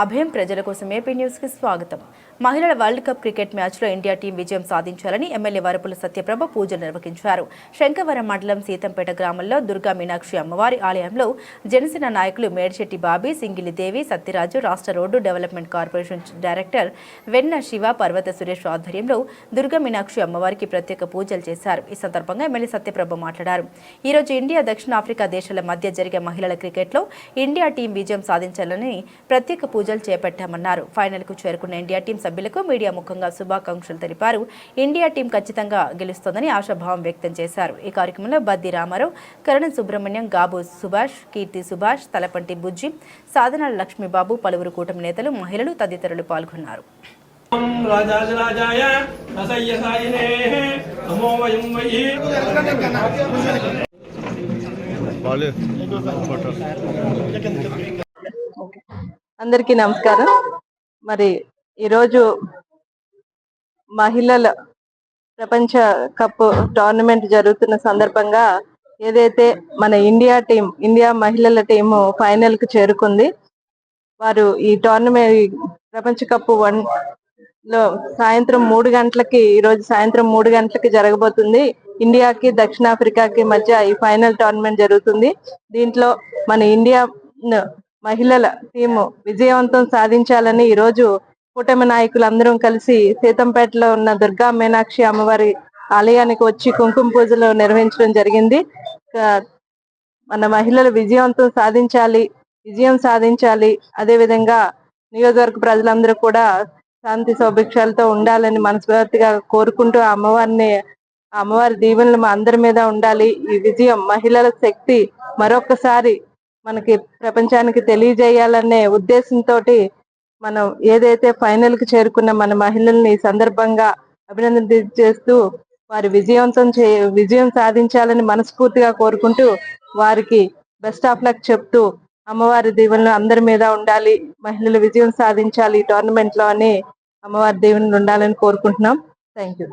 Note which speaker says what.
Speaker 1: అభయం ప్రజల కోసం ఏపీ న్యూస్కి స్వాగతం. మహిళల వరల్డ్ కప్ క్రికెట్ మ్యాచ్లో ఇండియా టీం విజయం సాధించాలని ఎమ్మెల్యే వరపుల సత్యప్రభ పూజలు నిర్వహించారు. శంకవరం మండలం సీతంపేట గ్రామంలో దుర్గా మీనాక్షి అమ్మవారి ఆలయంలో జనసేన నాయకులు మేడిశెట్టి బాబీ సింగిలి దేవి సత్యరాజు రాష్ట్ర రోడ్డు డెవలప్మెంట్ కార్పొరేషన్ డైరెక్టర్ వెన్న శివ పర్వత సురేష్ ఆధ్వర్యంలో దుర్గా మీనాక్షి అమ్మవారికి ప్రత్యేక పూజలు చేశారు. ఈ సందర్భంగా ఎమ్మెల్యే సత్యప్రభ మాట్లాడారు. ఈ రోజు ఇండియా దక్షిణాఫ్రికా దేశాల మధ్య జరిగే మహిళల క్రికెట్లో ఇండియా టీం విజయం సాధించాలని ప్రత్యేక పూజ పూజలు చేపట్టామన్నారు. ఫైనల్కు చేరుకున్న ఇండియా టీం సభ్యులకు మీడియా ముఖంగా శుభాకాంక్షలు తెలిపారు. ఇండియా టీం ఖచ్చితంగా గెలుస్తోందని ఆశాభావం వ్యక్తం చేశారు. ఈ కార్యక్రమంలో బద్ది రామారావు కరణ్ సుబ్రహ్మణ్యం గాబు సుభాష్ కీర్తి సుభాష్ తలపంటి బుజ్జి సాధనాల లక్ష్మీబాబు పలువురు కూటమి నేతలు మహిళలు తదితరులు పాల్గొన్నారు.
Speaker 2: బాలే ఫోటో
Speaker 3: అందరికీ నమస్కారం. మరి ఈరోజు మహిళల ప్రపంచ కప్ టోర్నమెంట్ జరుగుతున్న సందర్భంగా ఏదైతే మన ఇండియా టీం ఇండియా మహిళల టీము ఫైనల్కు చేరుకుంది. వారు ఈ టోర్నమెంట్ ప్రపంచ కప్ వన్లో సాయంత్రం మూడు గంటలకి ఈరోజు సాయంత్రం మూడు గంటలకి జరగబోతుంది. ఇండియాకి దక్షిణాఫ్రికాకి మధ్య ఈ ఫైనల్ టోర్నమెంట్ జరుగుతుంది. దీంట్లో మన ఇండియా మహిళల టీము విజయవంతం సాధించాలని ఈరోజు కూటమి కూటమి నాయకులందరం కలిసి సీతంపేటలో ఉన్న దుర్గా మీనాక్షి అమ్మవారి ఆలయానికి వచ్చి కుంకుమ పూజలు నిర్వహించడం జరిగింది. మన మహిళలు విజయవంతం సాధించాలి విజయం సాధించాలి. అదే విధంగా నియోజకవర్గ ప్రజలందరూ కూడా శాంతి సౌభిక్షాలతో ఉండాలని మనస్ఫూర్తిగా కోరుకుంటూ అమ్మవారిని అమ్మవారి దీవెనలు మా అందరి మీద ఉండాలి. ఈ విజయం మహిళల శక్తి. మరొకసారి మనకి ప్రపంచానికి తెలియజేయాలనే ఉద్దేశంతో మనం ఏదైతే ఫైనల్కి చేరుకున్న మన మహిళల్ని సందర్భంగా అభినందన చేస్తూ వారి విజయవంతం చే విజయం సాధించాలని మనస్ఫూర్తిగా కోరుకుంటూ వారికి బెస్ట్ ఆఫ్ లక్ చెప్తూ అమ్మవారి దీవెనలు అందరి మీద ఉండాలి మహిళలు విజయం సాధించాలి ఈ టోర్నమెంట్లో అని అమ్మవారి దీవెనలు ఉండాలని కోరుకుంటున్నాం. Thank you